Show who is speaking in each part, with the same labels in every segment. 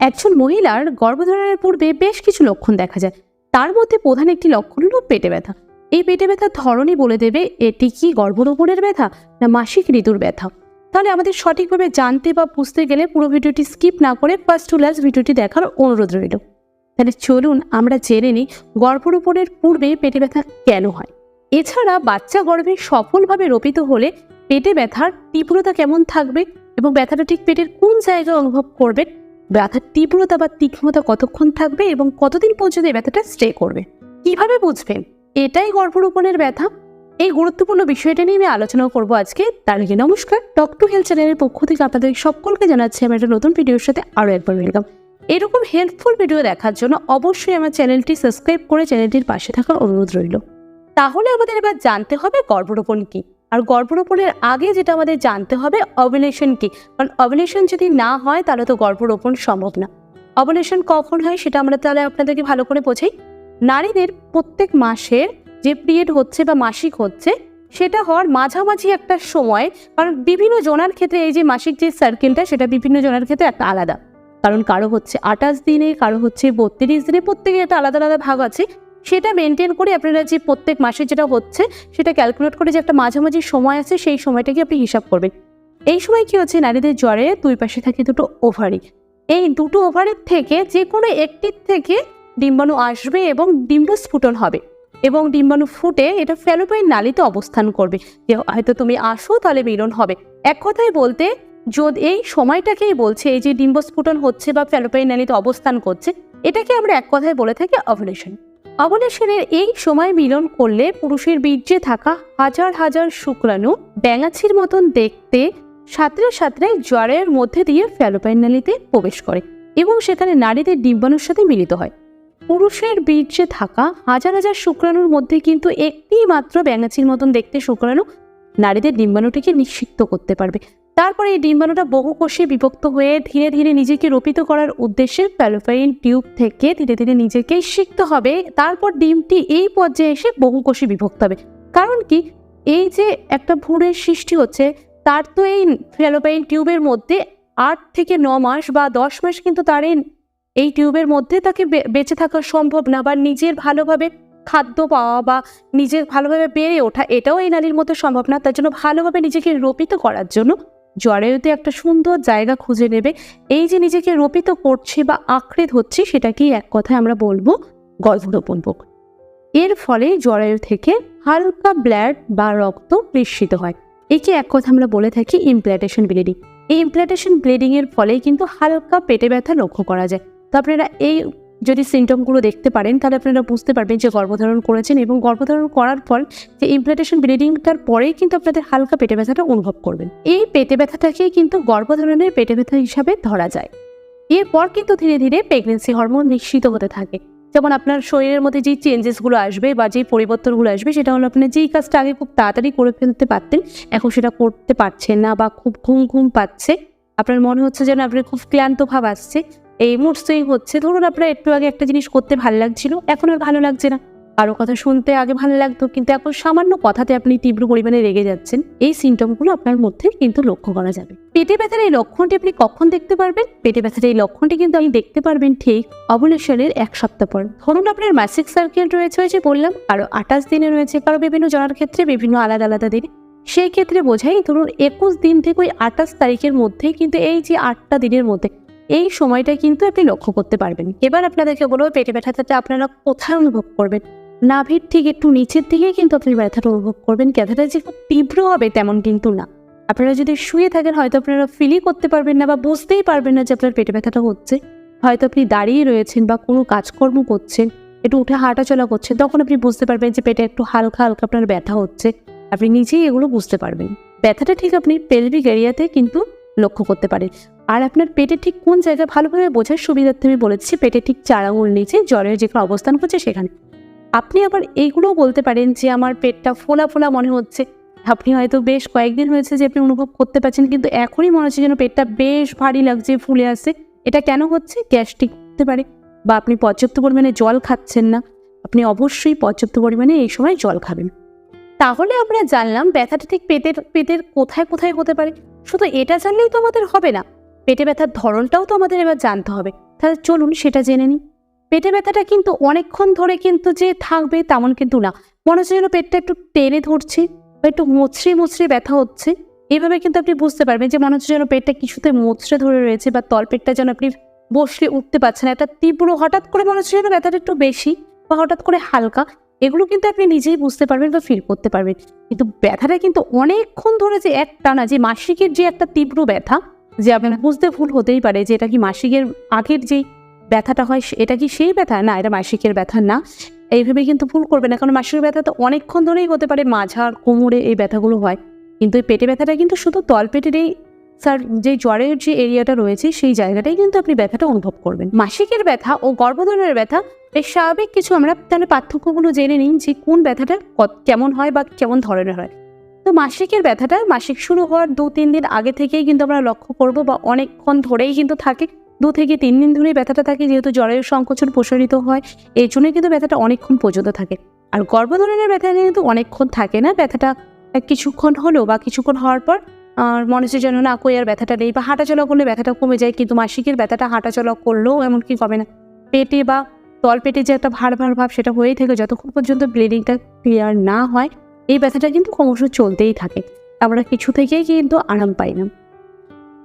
Speaker 1: একজন মহিলার গর্ভধারণের পূর্বে বেশ কিছু লক্ষণ দেখা যায়। তার মধ্যে প্রধান একটি লক্ষণ হলো পেটে ব্যথা। এই পেটে ব্যথার ধরনই বলে দেবে এটি কি গর্ভরোপণের ব্যথা না মাসিক ঋতুর ব্যথা। তাহলে আমাদের সঠিকভাবে জানতে বা বুঝতে গেলে পুরো ভিডিওটি স্কিপ না করে ফার্স্ট টু লাস্ট ভিডিওটি দেখার অনুরোধ রইল। তাহলে চলুন আমরা জেনে নিই গর্ভরোপণের পূর্বে পেটে ব্যথা কেন হয়। এছাড়া বাচ্চা গর্ভে সফলভাবে রোপিত হলে পেটে ব্যথার তীব্রতা কেমন থাকবে এবং ব্যথাটা ঠিক পেটের কোন জায়গায় অনুভব করবেন ব্যথার তীব্রতা বা তীক্ষ্ণতা কতক্ষণ থাকবে এবং কতদিন পর্যন্ত এই ব্যথাটা স্টে করবে? কীভাবে বুঝবেন এটাই গর্ভরোপণের ব্যথা। এই গুরুত্বপূর্ণ বিষয়টা নিয়ে আমি আলোচনা করব আজকে। তার আগে নমস্কার। টক টু হেলথ চ্যানেলের পক্ষ থেকে আপনাদের সকলকে জানাচ্ছি, আমি একটা নতুন ভিডিওর সাথে আরও একবার ওয়েলকাম এরকম হেল্পফুল ভিডিও দেখার জন্য অবশ্যই আমার চ্যানেলটি সাবস্ক্রাইব করে চ্যানেলটির পাশে থাকার অনুরোধ রইল। তাহলে আমাদের এবার জানতে হবে গর্ভরোপণ কি? আর গর্ভরোপণের আগে যেটা আমাদের জানতে হবে অভিলেশন কি? কারণ অভিলেশন যদি না হয়, তাহলে তো গর্ভরোপণ সম্ভব না। অভিলেশন কখন হয় সেটা আমরা তাহলে আপনাদেরকে ভালো করে বোঝাই। নারীদের প্রত্যেক মাসের যে পিরিয়ড হচ্ছে বা মাসিক হচ্ছে, সেটা হওয়ার মাঝামাঝি একটা সময়, কারণ বিভিন্ন জনার ক্ষেত্রে এই যে মাসিক যে সার্কেলটা সেটা বিভিন্ন জনার ক্ষেত্রে একটা আলাদা। কারণ কারও হচ্ছে আঠাশ দিনে, কারও হচ্ছে বত্রিশ দিনে, প্রত্যেকের একটা আলাদা আলাদা ভাগ আছে। সেটা মেনটেন করে আপনারা যে প্রত্যেক মাসে যেটা হচ্ছে, সেটা ক্যালকুলেট করে যে একটা মাঝামাঝি সময় আছে, সেই সময়টাকে আপনি হিসাব করবেন। এই সময় কি হচ্ছে, নারীদের জ্বরে দুই পাশে থাকে দুটো ওভারি এই দুটো ওভারের থেকে যে কোনো একটির থেকে ডিম্বাণু আসবে এবং ডিম্ব স্ফুটন হবে। এবং ডিম্বাণু ফুটে এটা ফ্যালোপাইন নালীতে অবস্থান করবে। যে হয়তো তুমি আসো, তাহলে মিলন হবে। এক কথায় বলতে, যদি এই সময়টাকেই বলছে, এই যে ডিম্বস্ফুটন হচ্ছে বা ফ্যালোপাইন নালীতে অবস্থান করছে, এটাকে আমরা এক কথায় বলে থাকি অভলেশন অবলেশনের এই সময় মিলন করলে পুরুষের বীর্যে থাকা হাজার হাজার শুক্রাণু ব্যাঙাছির মতন দেখতে সাঁতরে সাঁতরে জ্বরের মধ্যে দিয়ে ফ্যালোপাইন নালীতে প্রবেশ করে এবং সেখানে নারীদের ডিম্বাণুর সাথে মিলিত হয়। পুরুষের বীর্যে থাকা হাজার হাজার শুক্রাণুর মধ্যে কিন্তু একটি মাত্র ব্যাঙাচির মতন দেখতে শুক্রাণু নারীদের ডিম্বাণুটিকে নিষিক্ত করতে পারবে। তারপরে এই ডিম্বাণুটা বহু কোষে বিভক্ত হয়ে ধীরে ধীরে নিজেকে রোপিত করার উদ্দেশ্যে প্যালোফাইন টিউব থেকে ধীরে ধীরে নিজেকে শিখতে হবে। তারপর ডিমটি এই পর্যায়ে এসে বহু কোষে বিভক্ত হবে। কারণ কি? এই যে একটা ভ্রূণের সৃষ্টি হচ্ছে, তার তো এই ফ্যালোপাইন টিউবের মধ্যে আট থেকে ন মাস বা দশ মাস কিন্তু তার এই টিউবের মধ্যে তাকে বেঁচে থাকা সম্ভব না বা নিজের ভালোভাবে খাদ্য পাওয়া বা নিজের ভালোভাবে বেড়ে ওঠা এটাও এই নালীর মধ্যে সম্ভব না। তার জন্য ভালোভাবে নিজেকে রোপিত করার জন্য জরায়ুতে একটা সুন্দর জায়গা খুঁজে নেবে। এই যে নিজেকে রোপিত করছে বা আঁকড়ে ধরছে সেটাকেই এক কথায় আমরা বলব গর্ভরোপণ প্রক্রিয়া এর ফলে জরায়ু থেকে হালকা ব্লাড বা রক্ত নিঃসৃত হয়। একে এক কথা আমরা বলে থাকি ইমপ্ল্যান্টেশন ব্লিডিং এই ইমপ্ল্যান্টেশন ব্লিডিংয়ের এর ফলে কিন্তু হালকা পেটে ব্যথা লক্ষ্য করা যায়। তো আপনারা এই যদি সিমটমগুলো দেখতে পারেন, তাহলে আপনারা বুঝতে পারবেন যে গর্ভধারণ করেছেন এবং গর্ভধারণ করার পর যে ইমপ্ল্যান্টেশন ব্লিডিংটার পরেই কিন্তু আপনাদের হালকা পেটে ব্যথাটা অনুভব করবেন। এই পেটে ব্যথাটাকেই কিন্তু গর্ভধারণের পেটে ব্যথা হিসাবে ধরা যায়। এরপর কিন্তু ধীরে ধীরে প্রেগনেন্সি হরমোন নিশ্চিত হতে থাকে। যেমন আপনার শরীরের মধ্যে যেই চেঞ্জেসগুলো আসবে বা যেই পরিবর্তনগুলো আসবে, সেটা হলো আপনার যেই কাজটা আগে খুব তাড়াতাড়ি করে ফেলতে পারতেন, এখন সেটা করতে পারছেন না বা খুব ঘুম ঘুম পাচ্ছে। আপনার মনে হচ্ছে যেন আপনার খুব ক্লান্ত ভাব আসছে। এই মুড সুইং হচ্ছে। ধরুন আপনার একটু আগে একটা জিনিস করতে ভালো লাগছিল, এখন আর ভালো লাগছে না। কারও কথা শুনতে আগে ভালো লাগতো, কিন্তু এখন সামান্য কথাতে আপনি তীব্র পরিমাণে রেগে যাচ্ছেন। এই সিমটমগুলো আপনার মধ্যে কিন্তু লক্ষ্য করা যাবে। পেটে ব্যথার এই লক্ষণটি আপনি কখন দেখতে পারবেন? পেটে ব্যথার এই লক্ষণটি কিন্তু আপনি দেখতে পারবেন ঠিক অবলেশনের এক সপ্তাহ পর। ধরুন আপনার মাসিক সার্কেল রয়েছে যে বললাম কারও আঠাশ দিনে রয়েছে, কারও বিভিন্ন জনার ক্ষেত্রে বিভিন্ন আলাদা আলাদা দিনে। সেই ক্ষেত্রে বোঝাই ধরুন একুশ দিন থেকে ওই আঠাশ তারিখের মধ্যে কিন্তু এই যে আটটা দিনের মধ্যে এই সময়টা কিন্তু আপনি লক্ষ্য করতে পারবেন। এবার আপনাদেরকে বলব, পেটে ব্যথাটা আপনারা কোথায় অনুভব করবেন? নাভির ঠিক একটু নিচের দিকেই কিন্তু আপনি ব্যথাটা অনুভব করবেন। ব্যথাটা যে খুব তীব্র হবে তেমন কিন্তু না। আপনারা যদি শুয়ে থাকেন, হয়তো আপনারা ফিলই করতে পারবেন না বা বুঝতেই পারবেন না যে আপনার পেটে ব্যথাটা হচ্ছে। হয়তো আপনি দাঁড়িয়ে রয়েছেন বা কোনো কাজকর্ম করছেন, একটু উঠে হাঁটাচলা করছেন, তখন আপনি বুঝতে পারবেন যে পেটে একটু হালকা হালকা আপনার ব্যথা হচ্ছে। আপনি নিজেই এগুলো বুঝতে পারবেন। ব্যথাটা ঠিক আপনি পেলভিক এরিয়াতে কিন্তু লক্ষ্য করতে পারেন। আর আপনার পেটে ঠিক কোন জায়গায় ভালোভাবে বোঝার সুবিধার্থে আমি বলেছি, পেটে ঠিক চার আঙুল নিচে, জ্বরের যেখানে অবস্থান করছে সেখানে। আপনি আবার এইগুলোও বলতে পারেন যে আমার পেটটা ফোলা ফোলা মনে হচ্ছে। আপনি হয়তো বেশ কয়েকদিন হয়েছে যে আপনি অনুভব করতে পারছেন, কিন্তু এখনই মনে হচ্ছে যেন পেটটা বেশ ভারী লাগছে, ফুলে আসছে এটা কেন হচ্ছে? গ্যাস্ট্রিক হতে পারে বা আপনি পর্যাপ্ত পরিমাণে জল খাচ্ছেন না। আপনি অবশ্যই পর্যাপ্ত পরিমাণে এই সময় জল খাবেন। তাহলে আমরা জানলাম ব্যথাটা ঠিক পেটের পেটের কোথায় কোথায় হতে পারে। শুধু এটা জানলেই তো আমাদের হবে না। পেটে ব্যথার ধরনটাও তো আমাদের এবার জানতে হবে। তাহলে চলুন সেটা জেনে নিই। পেটে ব্যথাটা কিন্তু অনেকক্ষণ ধরে কিন্তু যে থাকবে তেমন কিন্তু না। মনে হচ্ছে যেন পেটটা একটু টেনে ধরছে বা একটু মুচড়ে মুচড়ে ব্যথা হচ্ছে। এইভাবে কিন্তু আপনি বুঝতে পারবেন যে মনে হচ্ছে যেন পেটটা কিছুতে মুচড়ে ধরে রয়েছে বা তলপেটটা যেন আপনি বসলে উঠতে পারছেন না। একটা তীব্র হঠাৎ করে মনে হচ্ছে যেন ব্যথাটা একটু বেশি বা হঠাৎ করে হালকা। এগুলো কিন্তু আপনি নিজেই বুঝতে পারবেন বা ফিল করতে পারবেন। কিন্তু ব্যথাটা কিন্তু অনেকক্ষণ ধরে যে এক টানা যে মাসিকের যে একটা তীব্র ব্যথা যে আপনার বুঝতে ভুল হতেই পারে যে এটা কি মাসিকের আগের যেই ব্যথাটা হয় এটা কি সেই ব্যথা? না, এটা মাসিকের ব্যথা না। এইভাবে কিন্তু ভুল করবে না, কারণ মাসিকের ব্যথা তো অনেকক্ষণ ধরেই হতে পারে মাঝার কোমরে এই ব্যথাগুলো হয়। কিন্তু এই পেটে ব্যথাটা কিন্তু শুধু তলপেটের এই স্যার, যে জ্বরের যে এরিয়াটা রয়েছে, সেই জায়গাটাই কিন্তু আপনি ব্যথাটা অনুভব করবেন। মাসিকের ব্যথা ও গর্ভধারণের ব্যথা, বেশ স্বাভাবিক কিছু আমরা তাহলে পার্থক্যগুলো জেনে নিন যে কোন ব্যথাটা কেমন হয় বা কেমন ধরনের হয়। তো মাসিকের ব্যথাটা, মাসিক শুরু হওয়ার দু, তিন দিন আগে থেকেই কিন্তু আমরা লক্ষ্য করব বা অনেকক্ষণ ধরেই কিন্তু থাকে। দু থেকে তিন দিন ধরেই ব্যথাটা থাকে, যেহেতু জরায়ু সংকোচন প্রসারিত হয়, এই জন্যই কিন্তু ব্যথাটা অনেকক্ষণ পর্যন্ত থাকে। আর গর্ভধারণের ব্যথা কিন্তু অনেকক্ষণ থাকে না, ব্যথাটা কিছুক্ষণ হলো বা কিছুক্ষণ হওয়ার পর, আর মনে হচ্ছে যেন না, কই আর ব্যথাটা নেই বা হাঁটাচলা করলে ব্যথাটা কমে যায়, কিন্তু মাসিকের ব্যথাটা হাঁটাচলা করলেও এমনকি কমে না। পেটে বা তলপেটে যে একটা ভার ভার, ভাব সেটা হয়েই থাকে, যতক্ষণ পর্যন্ত ব্লিডিংটা ক্লিয়ার না হয় এই ব্যথাটা কিন্তু ক্রমশ চলতেই থাকে। আমরা কিছু থেকেই কিন্তু আরাম পাই না।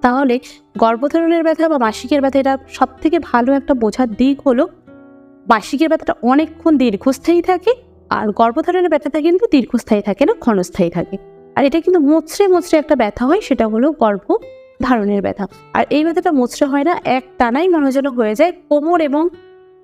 Speaker 1: তাহলে গর্ভধারণের ব্যথা বা মাসিকের ব্যথা এটা সব থেকে ভালো একটা বোঝার দিক হলো, মাসিকের ব্যথাটা অনেকক্ষণ দীর্ঘস্থায়ী থাকে আর গর্ভধারণের ব্যথাটা কিন্তু দীর্ঘস্থায়ী থাকে না, ক্ষণস্থায়ী থাকে। আর এটা কিন্তু মোচড়ে মোচড়ে একটা ব্যথা হয়, সেটা হলো গর্ভ ধারণের ব্যথা। আর এই ব্যথাটা মোচড়ে হয় না এক টানাই মনে যেন হয়ে যায় কোমর এবং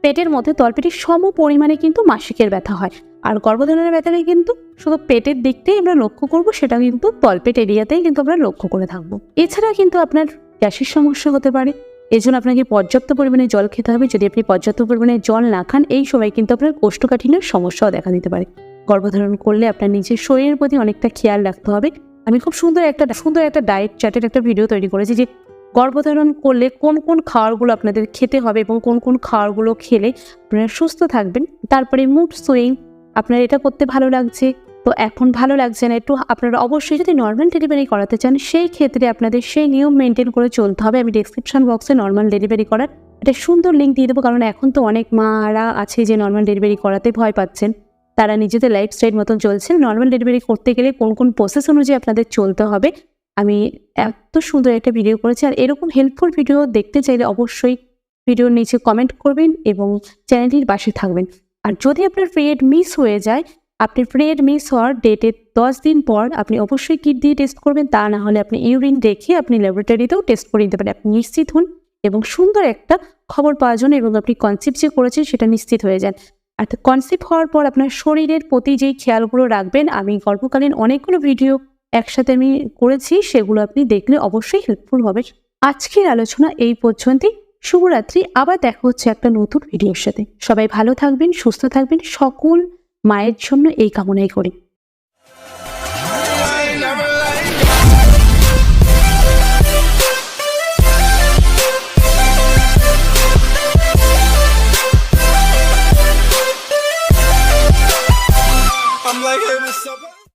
Speaker 1: পেটের মধ্যে তলপেটের সম পরিমাণে কিন্তু মাসিকের ব্যথা হয়। আর গর্ভধারণের ব্যথাটা কিন্তু শুধু পেটের দিকটাই আমরা লক্ষ্য করব, সেটা কিন্তু তলপেট এরিয়াতেই কিন্তু আমরা লক্ষ্য করে থাকব। এছাড়া কিন্তু আপনার গ্যাসের সমস্যা হতে পারে। এই জন্য আপনাকে পর্যাপ্ত পরিমাণে জল খেতে হবে। যদি আপনি পর্যাপ্ত পরিমাণে জল না খান, এই সময় কিন্তু আপনার কোষ্ঠকাঠিন্যের সমস্যাও দেখা দিতে পারে। গর্ভধারণ করলে আপনার নিজের শরীরের প্রতি অনেকটা খেয়াল রাখতে হবে। আমি খুব সুন্দর একটা সুন্দর একটা ডায়েট চার্টের একটা ভিডিও তৈরি করেছি যে গর্ভধারণ করলে কোন কোন খাবারগুলো আপনাদের খেতে হবে এবং কোন কোন খাবারগুলো খেলে আপনারা সুস্থ থাকবেন? তারপরে মুড সুইং আপনার এটা করতে ভালো লাগছে। তো এখন ভালো লাগছে না, একটু আপনারা অবশ্যই যদি নর্মাল ডেলিভারি করাতে চান, সেই ক্ষেত্রে আপনাদের সেই নিয়ম মেনটেন করে চলতে হবে। আমি ডিসক্রিপশন বক্সে নর্মাল ডেলিভারি করার একটা সুন্দর লিঙ্ক দিয়ে দেবো, কারণ এখন তো অনেক মারা আছে যে নর্মাল ডেলিভারি করাতে ভয় পাচ্ছেন। তারা নিজেদের লাইফস্টাইল মতন চলছেন। নর্মাল ডেলিভারি করতে গেলে কোন কোন প্রসেস অনুযায়ী আপনাদের চলতে হবে আমি এত সুন্দর একটা ভিডিও করেছি আর এরকম হেল্পফুল ভিডিও দেখতে চাইলে অবশ্যই ভিডিওর নিচে কমেন্ট করবেন এবং চ্যানেলটির পাশে থাকবেন। আর যদি আপনার পিরিয়ড মিস হয়ে যায় আপনি পিরিয়ড মিস হওয়ার ডেটের দশ দিন পর আপনি অবশ্যই কিট দিয়ে টেস্ট করবেন, তা না হলে আপনি ইউরিন রেখে আপনি ল্যাবরেটরিতেও টেস্ট করে নিতে পারেন। আপনি নিশ্চিত হন এবং সুন্দর একটা খবর পাওয়ার জন্য এবং আপনি কনসেপ্ট যে করেছেন সেটা নিশ্চিত হয়ে যান। আর কনসেপ্ট হওয়ার পর আপনার শরীরের প্রতি যেই খেয়ালগুলো রাখবেন, আমি গল্পকালীন অনেকগুলো ভিডিও একসাথে আমি করেছি, সেগুলো আপনি দেখলে অবশ্যই হেল্পফুল হবে। আজকের আলোচনা এই পর্যন্তই। শুভরাত্রি, আবার দেখা হচ্ছে একটা নতুন ভিডিওর সাথে। সবাই ভালো থাকবেন, সুস্থ থাকবেন, সকল মায়ের জন্য এই কামনাই করি।